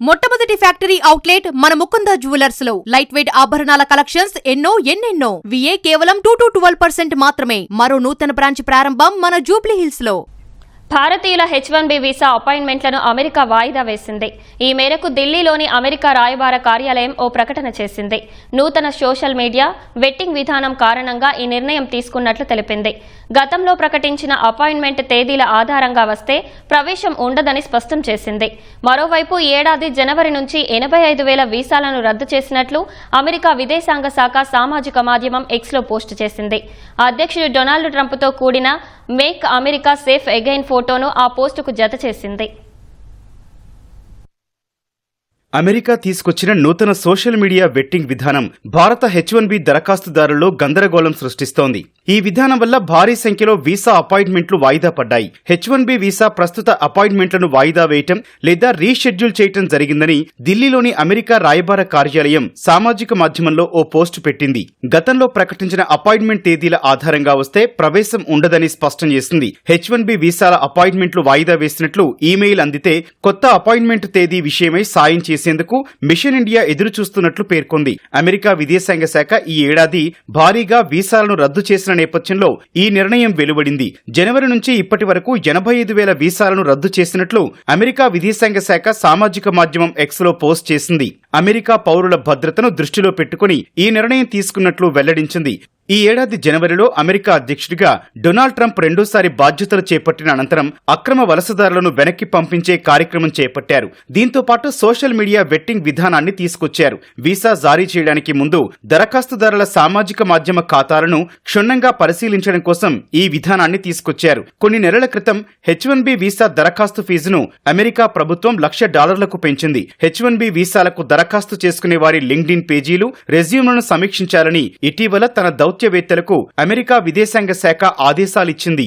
మొట్టమొదటి factory outlet మన ముకుంద జ్యువెలర్స్లో. లైట్ వెయిట్ ఆభరణాల కలెక్షన్స్ ఎన్నో ఎన్నెన్నో. విఏ కేవలం టూ టు ట్వెల్వ్ పర్సెంట్ మాత్రమే. మరో నూతన బ్రాంచ్ ప్రారంభం మన జూబ్లీ హిల్స్లో. భారతీయుల హెచ్ వన్ బి వీసా అపాయింట్మెంట్లను అమెరికా వాయిదా వేసింది. ఈ మేరకు ఢిల్లీలోని అమెరికా రాయబార కార్యాలయం ఓ ప్రకటన చేసింది. నూతన సోషల్ మీడియా వెట్టింగ్ విధానం కారణంగా ఈ నిర్ణయం తీసుకున్నట్లు తెలిపింది. గతంలో ప్రకటించిన అపాయింట్మెంట్ తేదీల ఆధారంగా వస్తే ప్రవేశం ఉండదని స్పష్టం చేసింది. మరోవైపు ఈ ఏడాది జనవరి నుంచి ఎనభై ఐదు వేల వీసాలను రద్దు చేసినట్లు అమెరికా విదేశాంగ శాఖ సామాజిక మాధ్యమం ఎక్స్లో పోస్టు చేసింది. అధ్యక్షుడు డొనాల్డ్ ట్రంప్తో కూడిన make America safe again four ఫోటోను ఆ పోస్టుకు జత చేసింది. అమెరికా తీసుకొచ్చిన నూతన సోషల్ మీడియా వెట్టింగ్ విధానం భారత హెచ్ వన్ బి దరఖాస్తుదారుల్లో గందరగోళం సృష్టిస్తోంది. ఈ విధానం వల్ల భారీ సంఖ్యలో వీసా అపాయింట్మెంట్లు వాయిదా పడ్డాయి. హెచ్ వన్ బి వీసా ప్రస్తుత అపాయింట్మెంట్లను వాయిదా వేయటం లేదా రీషెడ్యూల్ చేయటం జరిగిందని ఢిల్లీలోని అమెరికా రాయబార కార్యాలయం సామాజిక మాధ్యమంలో ఓ పోస్టు పెట్టింది. గతంలో ప్రకటించిన అపాయింట్మెంట్ తేదీల ఆధారంగా వస్తే ప్రవేశం ఉండదని స్పష్టం చేసింది. హెచ్ వన్ బి వీసాల అపాయింట్మెంట్లు వాయిదా వేసినట్లు ఈమెయిల్ అందితే కొత్త అపాయింట్మెంట్ తేదీ విషయమై సాయం చేసేందుకు మిషన్ ఇండియా ఎదురు చూస్తున్నట్లు పేర్కొంది. అమెరికా విదేశాంగ శాఖ ఈ ఏడాది భారీగా వీసాలను రద్దు చేసిన నేపథ్యంలో ఈ నిర్ణయం వెలువడింది. జనవరి నుంచి ఇప్పటి వరకు ఎనభై ఐదు వేల వీసాలను రద్దు చేసినట్లు అమెరికా విదేశాంగ శాఖ సామాజిక మాధ్యమం ఎక్స్లో పోస్ట్ చేసింది. అమెరికా పౌరుల భద్రతను దృష్టిలో పెట్టుకుని ఈ నిర్ణయం తీసుకున్నట్లు వెల్లడించింది. ఈ ఏడాది జనవరిలో అమెరికా అధ్యక్షుడిగా డొనాల్డ్ ట్రంప్ రెండోసారి బాధ్యతలు చేపట్టిన అనంతరం అక్రమ వలసదారులను వెనక్కి పంపించే కార్యక్రమం చేపట్టారు. దీంతో పాటు సోషల్ మీడియా వెట్టింగ్ విధానాన్ని తీసుకొచ్చారు. వీసా జారీ చేయడానికి ముందు దరఖాస్తుదారుల సామాజిక మాధ్యమ ఖాతాలను క్షుణ్ణంగా పరిశీలించడం కోసం ఈ విధానాన్ని తీసుకొచ్చారు. కొన్ని నెలల క్రితం హెచ్ వన్ బి వీసా దరఖాస్తు ఫీజును అమెరికా ప్రభుత్వం లక్ష డాలర్లకు పెంచింది. హెచ్ వన్ బి వీసాలకు దరఖాస్తు చేసుకునే వారి లింక్డ్ఇన్ పేజీలు రెజ్యూమ్లను సమీక్షించాలని ఇటీవల తన దౌత్యవేత్తలకు అమెరికా విదేశాంగ శాఖ ఆదేశాలిచ్చింది.